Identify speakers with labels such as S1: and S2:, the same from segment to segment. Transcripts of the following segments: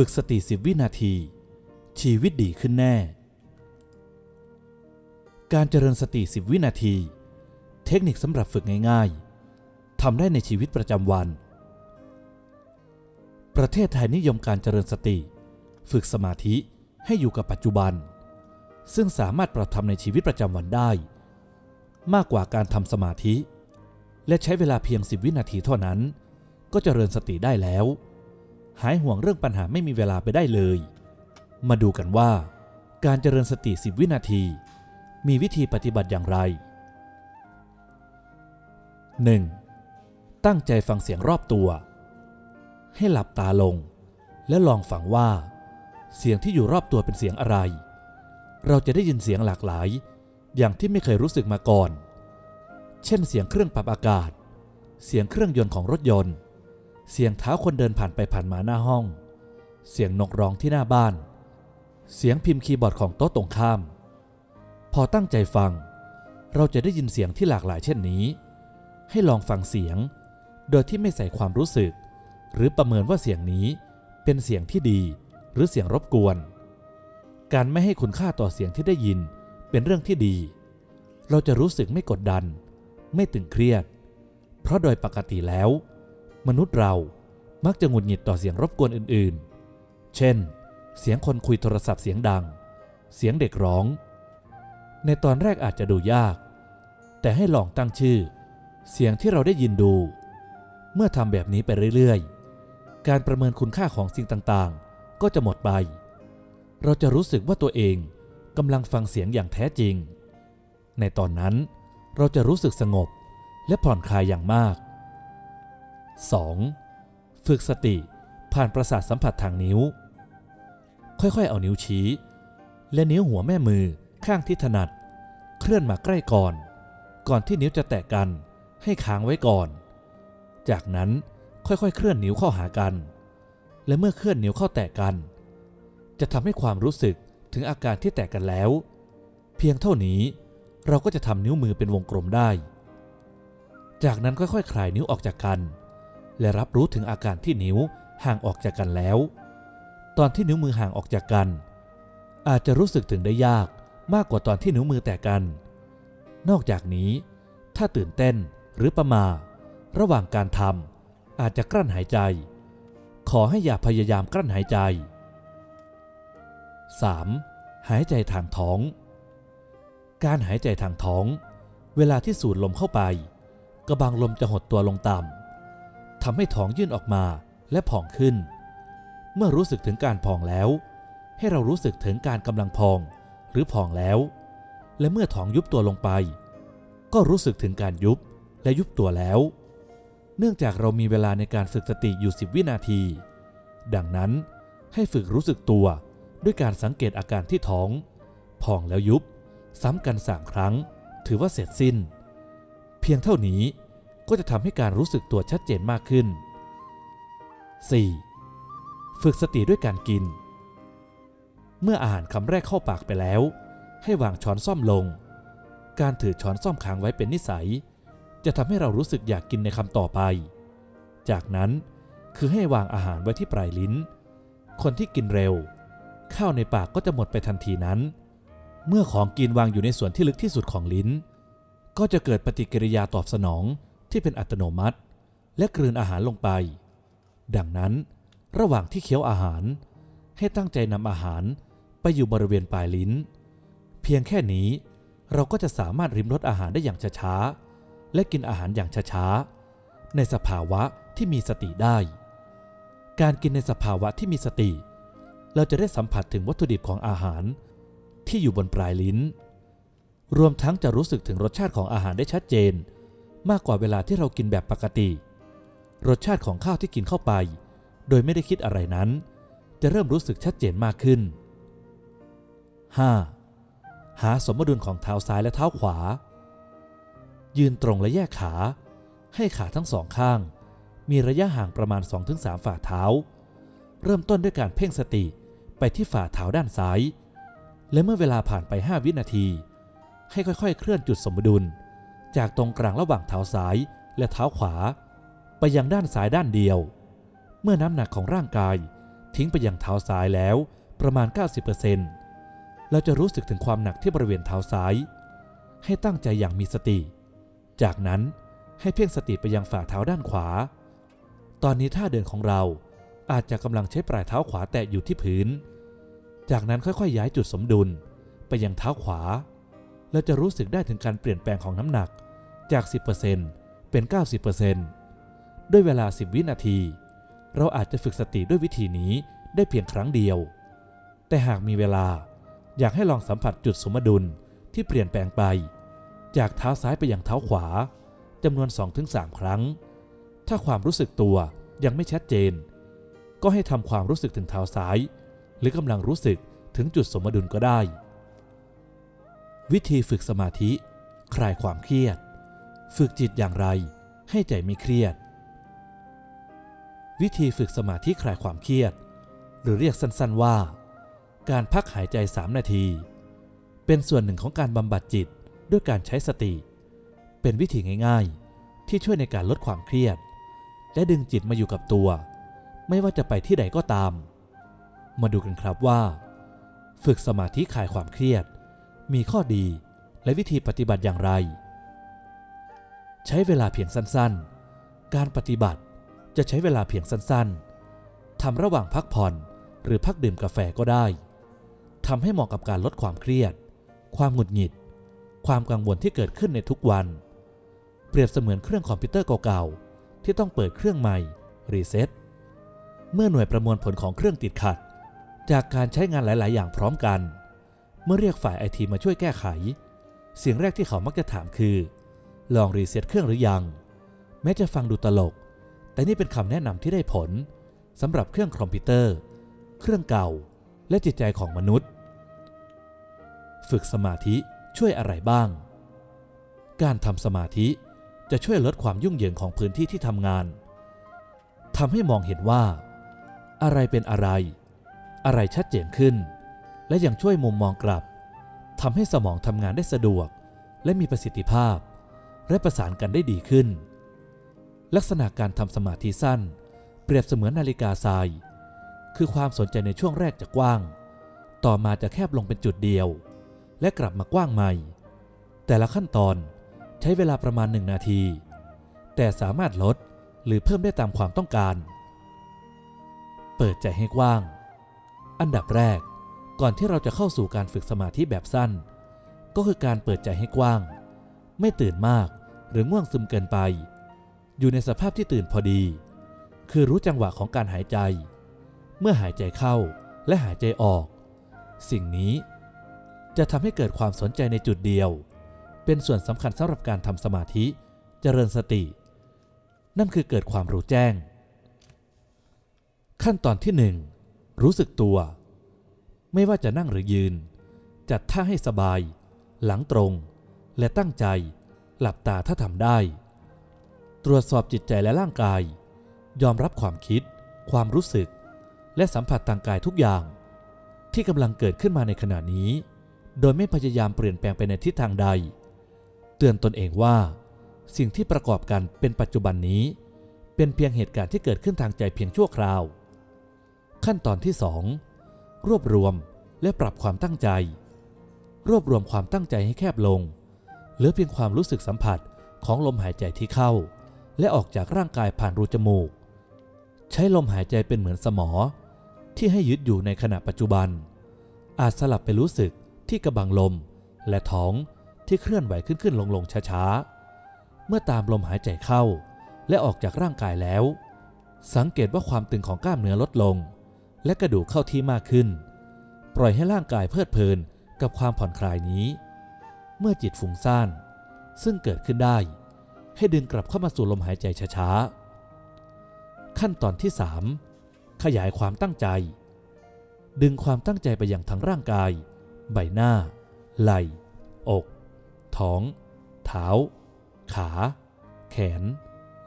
S1: ฝึกสติสิบวินาที ชีวิตดีขึ้นแน่ การเจริญสติสิบวินาที เทคนิคสำหรับฝึกง่ายๆทำได้ในชีวิตประจำวัน ประเทศไทยนิยมการเจริญสติ ฝึกสมาธิให้อยู่กับปัจจุบัน ซึ่งสามารถปรับทำในชีวิตประจำวันได้ มากกว่าการทำสมาธิ และใช้เวลาเพียง10วินาทีเท่านั้น ก็เจริญสติได้แล้ว หายห่วงเรื่องปัญหาไม่มีเวลาไปได้เลย มาดูกันว่า การเจริญสติ10วินาที มีวิธีปฏิบัติอย่างไร 1. ตั้งใจฟังเสียงรอบตัว ให้หลับตาลง และลองฟังว่า เสียงที่อยู่รอบตัวเป็นเสียงอะไร เราจะได้ยินเสียงหลากหลาย อย่างที่ไม่เคยรู้สึกมาก่อน เช่นเสียงเครื่องปรับอากาศ เสียงเครื่องยนต์ของรถยนต์ เสียงเท้าคนเดินผ่านไปผ่านมาหน้าห้อง เสียงนกร้องที่หน้าบ้าน เสียงพิมพ์คีย์บอร์ดของโต๊ะตรงข้าม พอตั้งใจฟัง เราจะได้ยินเสียงที่หลากหลายเช่นนี้ ให้ลองฟังเสียง โดยที่ไม่ใส่ความรู้สึก หรือประเมินว่าเสียงนี้เป็นเสียงที่ดีหรือเสียงรบกวน การไม่ให้คุณค่าต่อเสียงที่ได้ยินเป็นเรื่องที่ดี เราจะรู้สึกไม่กดดัน ไม่ตึงเครียด เพราะโดยปกติแล้ว มนุษย์เรามักจะหงุดหงิดต่อเสียงรบกวนอื่นๆ เช่น เสียงคนคุยโทรศัพท์เสียงดัง เสียงเด็กร้อง ในตอนแรกอาจจะดูยาก แต่ให้ลองตั้งชื่อ เสียงที่เราได้ยินดู เมื่อทำแบบนี้ไปเรื่อยๆ การประเมินคุณค่าของสิ่งต่างๆ ก็จะหมดไป เราจะรู้สึกว่าตัวเองกำลังฟังเสียงอย่างแท้จริง ในตอนนั้นเราจะรู้สึกสงบและผ่อนคลายอย่างมาก 2. ฝึกสติผ่านประสาทสัมผัสทางนิ้ว ค่อยๆ เอานิ้วชี้ และนิ้วหัวแม่มือข้างที่ถนัด เคลื่อนมาใกล้ก่อน ก่อนที่นิ้วจะแตะกันให้ค้างไว้ก่อน จากนั้นค่อยๆ เคลื่อนนิ้วเข้าหากัน และเมื่อเคลื่อนนิ้วเข้าแตะกัน จะทำให้ความรู้สึกถึงอาการที่แตะกันแล้ว เพียงเท่านี้เราก็จะทำนิ้วมือเป็นวงกลมได้ จากนั้นค่อยๆ คลายนิ้วออกจากกัน และรับรู้ถึงอาการที่นิ้วห่างออกจากกันแล้ว ตอนที่นิ้วมือห่างออกจากกัน อาจจะรู้สึกถึงได้ยากมากกว่าตอนที่นิ้วมือแตะกัน นอกจากนี้ ถ้าตื่นเต้นหรือประมา ระหว่างการทำอาจจะกลั้นหายใจ ขอให้อย่าพยายามกลั้นหายใจ 3. หายใจทางท้อง การหายใจทางท้อง เวลาที่สูดลมเข้าไป กระบังลมจะหดตัวลงต่ำ ทำให้ท้องยื่นออกมาและผ่องขึ้น เมื่อรู้สึกถึงการพองแล้ว ให้เรารู้สึกถึงการกำลังพองหรือพองแล้ว และเมื่อท้องยุบตัวลงไป ก็รู้สึกถึงการยุบและยุบตัวแล้ว เนื่องจากเรามีเวลาในการฝึกสติอยู่ 10 วินาที ดังนั้นให้ฝึกรู้สึกตัวด้วยการสังเกตอาการที่ท้อง พองแล้วยุบ ซ้ำกันสามครั้ง ถือว่าเสร็จสิ้น เพียงเท่านี้ ก็จะทำให้การรู้สึกตัวชัดเจนมากขึ้น 4. ฝึกสติด้วยการกิน เมื่ออาหารคำแรกเข้าปากไปแล้ว ให้วางช้อนซ่อมลง การถือช้อนซ่อมค้างไว้เป็นนิสัย จะทำให้เรารู้สึกอยากกินในคำต่อไป จากนั้นคือให้วางอาหารไว้ที่ปลายลิ้น คนที่กินเร็ว ข้าวในปากก็จะหมดไปทันทีนั้น เมื่อของกินวางอยู่ในส่วนที่ลึกที่สุดของลิ้น ก็จะเกิดปฏิกิริยาตอบสนอง ที่เป็นอัตโนมัติ และกลืนอาหารลงไป ดังนั้น ระหว่างที่เคี้ยวอาหาร ให้ตั้งใจนำอาหารไปอยู่บริเวณปลายลิ้น เพียงแค่นี้เราก็จะสามารถริมรสอาหารได้อย่างช้าๆ และกินอาหารอย่างช้าๆ ในสภาวะที่มีสติได้ การกินในสภาวะที่มีสติ เราจะได้สัมผัสถึงวัตถุดิบของอาหาร ที่อยู่บนปลายลิ้น รวมทั้งจะรู้สึกถึงรสชาติของอาหารได้ชัดเจน มากกว่าเวลาที่เรากินแบบปกติ รสชาติของข้าวที่กินเข้าไป โดยไม่ได้คิดอะไรนั้น จะเริ่มรู้สึกชัดเจนมากขึ้น 5. หาสมดุลของเท้าซ้ายและเท้าขวา ยืนตรงและแยกขา ให้ขาทั้งสองข้าง มีระยะห่างประมาณ 2-3 ฝ่าเท้า เริ่มต้นด้วยการเพ่งสติไปที่ฝ่าเท้าด้านซ้าย และเมื่อเวลาผ่านไป 5 วินาที ให้ค่อยๆ เคลื่อนจุดสมดุล จากตรงกลางระหว่างเท้าซ้ายและเท้าขวา ไปยังด้านซ้ายด้านเดียว เมื่อน้ำหนักของร่างกายทิ้งไปยังเท้าซ้ายแล้วประมาณ 90%เราจะรู้สึกถึงความหนักที่บริเวณเท้าซ้าย ให้ตั้งใจอย่างมีสติ จากนั้นให้เพ่งสติไปยังฝ่าเท้าด้านขวา ตอนนี้ท่าเดินของเราอาจจะกำลังใช้ปลายเท้าขวาแตะอยู่ที่พื้น จากนั้นค่อยๆ ย้ายจุดสมดุลไปยังเท้าขวา เราจะรู้สึกได้ถึงการเปลี่ยนแปลงของน้ำหนักจาก 10%เป็น 90%ด้วยเวลา 10 วินาที เราอาจจะฝึกสติด้วยวิธีนี้ได้เพียงครั้งเดียว แต่หากมีเวลาอยากให้ลองสัมผัสจุดสมดุลที่เปลี่ยนแปลงไป จากเท้าซ้ายไปยังเท้าขวาจำนวน 2-3 ครั้ง ถ้าความรู้สึกตัวยังไม่ชัดเจน ก็ให้ทำความรู้สึกถึงเท้าซ้าย หรือกำลังรู้สึกถึงจุดสมดุลก็ได้ วิธีฝึกสมาธิ คลายความเครียด ฝึกจิตอย่างไรให้ใจไม่เครียด วิธีฝึกสมาธิคลายความเครียด หรือเรียกสั้นๆว่า การพักหายใจ 3 นาที เป็นส่วนหนึ่งของการบำบัดจิตด้วยการใช้สติ เป็นวิธีง่ายๆ ที่ช่วยในการลดความเครียด และดึงจิตมาอยู่กับตัว ไม่ว่าจะไปที่ใดก็ตาม มาดูกันครับว่า ฝึกสมาธิคลายความเครียด มีข้อดีและวิธีปฏิบัติอย่างไร ใช้เวลาเพียงสั้นๆ การปฏิบัติจะใช้เวลาเพียงสั้นๆทำระหว่างพักผ่อนหรือพักดื่มกาแฟก็ได้ทำให้เหมาะกับการลดความเครียด ความหงุดหงิด ความกังวลที่เกิดขึ้นในทุกวัน เปรียบเสมือนเครื่องคอมพิวเตอร์เก่าๆ ที่ต้องเปิดเครื่องใหม่รีเซ็ตเมื่อหน่วยประมวลผลของเครื่องติดขัด จากการใช้งานหลาย ๆ อย่างพร้อมกัน เมื่อเรียกฝ่ายไอทีมาช่วยแก้ไข เสิ่งแรกที่เขามักจะถามคือ ลองรีเซ็ตเครื่องหรือยัง แม้จะฟังดูตลก แต่นี่เป็นคำแนะนำที่ได้ผลสำหรับเครื่องคอมพิวเตอร์ เครื่องเก่า และจิตใจของมนุษย์ ฝึกสมาธิช่วยอะไรบ้าง การทำสมาธิจะช่วยลดความยุ่งเหยิงของพื้นที่ที่ทำงานทำให้มองเห็นว่า อะไรเป็นอะไร อะไรชัดเจนขึ้น และยังช่วยมุมมองกลับทำให้สมองทำงานได้สะดวก และมีประสิทธิภาพ และประสานกันได้ดีขึ้น ลักษณะการทำสมาธิสั้น เปรียบเสมือนนาฬิกาทราย คือความสนใจในช่วงแรกจะกว้าง ต่อมาจะแคบลงเป็นจุดเดียว และกลับมากว้างใหม่ แต่ละขั้นตอนใช้เวลาประมาณหนึ่งนาที แต่สามารถลดหรือเพิ่มได้ตามความต้องการ เปิดใจให้กว้าง อันดับแรก ก่อนที่เราจะเข้าสู่การฝึกสมาธิแบบสั้น ก็คือการเปิดใจให้กว้าง ไม่ตื่นมากหรือง่วงซึมเกินไป อยู่ในสภาพที่ตื่นพอดี คือรู้จังหวะของการหายใจ เมื่อหายใจเข้าและหายใจออก สิ่งนี้จะทำให้เกิดความสนใจในจุดเดียว เป็นส่วนสำคัญสำหรับการทำสมาธิ เจริญสติ นั่นคือเกิดความรู้แจ้ง ขั้นตอนที่หนึ่งรู้สึกตัว ไม่ว่าจะนั่งหรือยืน จัดท่าให้สบาย หลังตรง และตั้งใจ หลับตาถ้าทำได้ ตรวจสอบจิตใจและร่างกาย ยอมรับความคิด ความรู้สึก และสัมผัสทางกายทุกอย่าง ที่กำลังเกิดขึ้นมาในขณะนี้ โดยไม่พยายามเปลี่ยนแปลงไปในทิศทางใด เตือนตนเองว่า สิ่งที่ประกอบกันเป็นปัจจุบันนี้ เป็นเพียงเหตุการณ์ที่เกิดขึ้นทางใจเพียงชั่วคราว ขั้นตอนที่2 รวบรวมและปรับความตั้งใจ รวบรวมความตั้งใจให้แคบลง เหลือเพียงความรู้สึกสัมผัสของลมหายใจที่เข้า และออกจากร่างกายผ่านรูจมูก ใช้ลมหายใจเป็นเหมือนสมอ ที่ให้ยึดอยู่ในขณะปัจจุบัน อาจสลับไปรู้สึกที่กระบังลม และท้องที่เคลื่อนไหวขึ้นขึ้นลงลงช้าๆ เมื่อตามลมหายใจเข้า และออกจากร่างกายแล้ว สังเกตว่าความตึงของกล้ามเนื้อลดลง และกระดูกเข้าที่มากขึ้น ปล่อยให้ร่างกายเพลิดเพลินกับความผ่อนคลายนี้ เมื่อจิตฟุ้งซ่าน ซึ่งเกิดขึ้นได้ ให้ดึงกลับเข้ามาสู่ลมหายใจช้าๆ ขั้นตอนที่ 3 ขยายความตั้งใจ ดึงความตั้งใจไปยังทั้งร่างกาย ใบหน้า ไหล่ อก ท้อง เท้า ขา แขน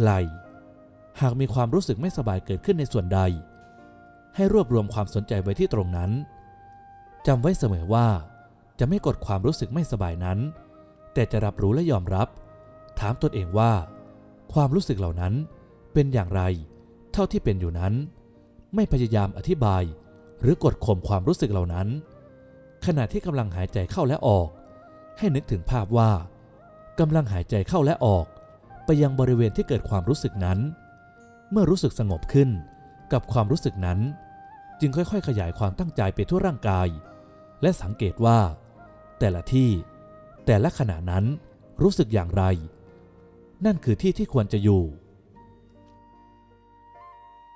S1: ไหล่ หากมีความรู้สึกไม่สบายเกิดขึ้นในส่วนใด ให้รวบรวมความสนใจไว้ที่ตรงนั้นจำไว้เสมอว่า จะไม่กดความรู้สึกไม่สบายนั้น แต่จะรับรู้และยอมรับ ถามตนเองว่า ความรู้สึกเหล่านั้นเป็นอย่างไร เท่าที่เป็นอยู่นั้น ไม่พยายามอธิบาย หรือกดข่มความรู้สึกเหล่านั้น ขณะที่กำลังหายใจเข้าและออก ให้นึกถึงภาพว่ากำลังหายใจเข้าและออก ไปยังบริเวณที่เกิดความรู้สึกนั้น เมื่อรู้สึกสงบขึ้นกับความรู้สึกนั้น จึงค่อยๆ ขยายความตั้งใจไปทั่วร่างกาย และสังเกตว่า แต่ละที่ แต่ละขณะนั้นรู้สึกอย่างไร นั่นคือที่ที่ควรจะอยู่